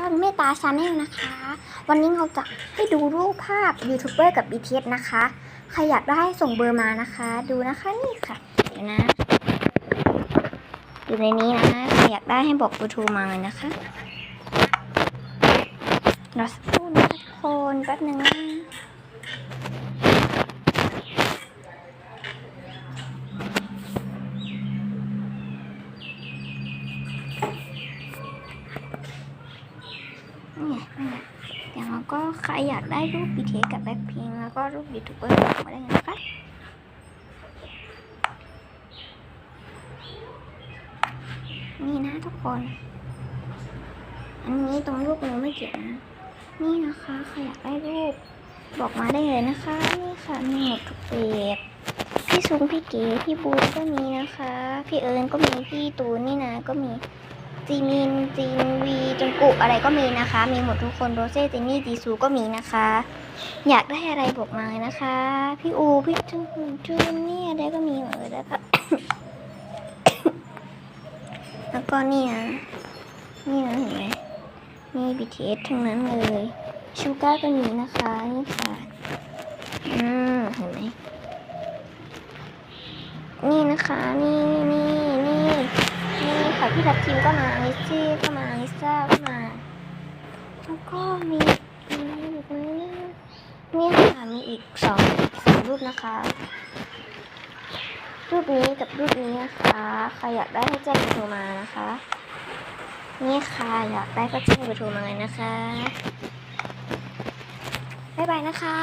ช่องเมตตาชาแนลนะคะ วันนี้เราจะให้ดูรูปภาพยูทูบเบอร์กับ BTS นะคะ ใครอยากได้ส่งเบอร์มานะคะ ดูนะคะนี่ค่ะเดี๋ยวนะอยู่ในนี้นะ ใครอยากได้ให้บอกเบอร์โทรมาเลยนะคะรอสักครู่นะคะทุกคนแป๊บนึงนะ เนี่ยเนี่ย เดี๋ยวก็ใครอยากได้รูป BTS กับแบ็คพิงแล้วก็รูปยูทูบเบอร์มาได้เลยนะคะนี่นะทุกคน อันนี้ตรงรูปเราไม่เกี่ยวนะ นี่นะคะใครอยากได้รูปบอกมาได้เลยนะคะ นี่ค่ะมีหมดทุกแบบพี่ซุงพี่เก๋พี่บูนก็มีนะคะ พี่เอิญก็มีพี่ตูนนี่นะก็มี จีมินจีนวีจงกุอะไรก็มีนะคะ มีหมดทุกคนโรเซ่เจนนี่จีซูก็มีนะคะ อยากได้อะไรบอกมาเลยนะคะ พี่อูพี่จูนจูนนี่อะไรก็มีหมดเลยนะคะแล้วก็นี่นะนี่นะเห็นไหมนี่ BTS ทั้งนั้นเลยชูก้าก็มีนะคะนี่ค่ะอืมเห็นไหมนี่นะคะ นี่นี่ พี่ทัพทิมก็มาลิซซี่ก็มาลิซ่าก็มาแล้วก็มีมีอีกไหมเนี่ยค่ะมีอีกสองสองรูปนะคะ รูปนี้กับรูปนี้นะคะใครอยากได้ให้แจ้งโทรมานะคะ นี่ค่ะอยากได้ก็แจ้งเบอร์โทรมาเลยนะคะบ๊ายบายนะคะ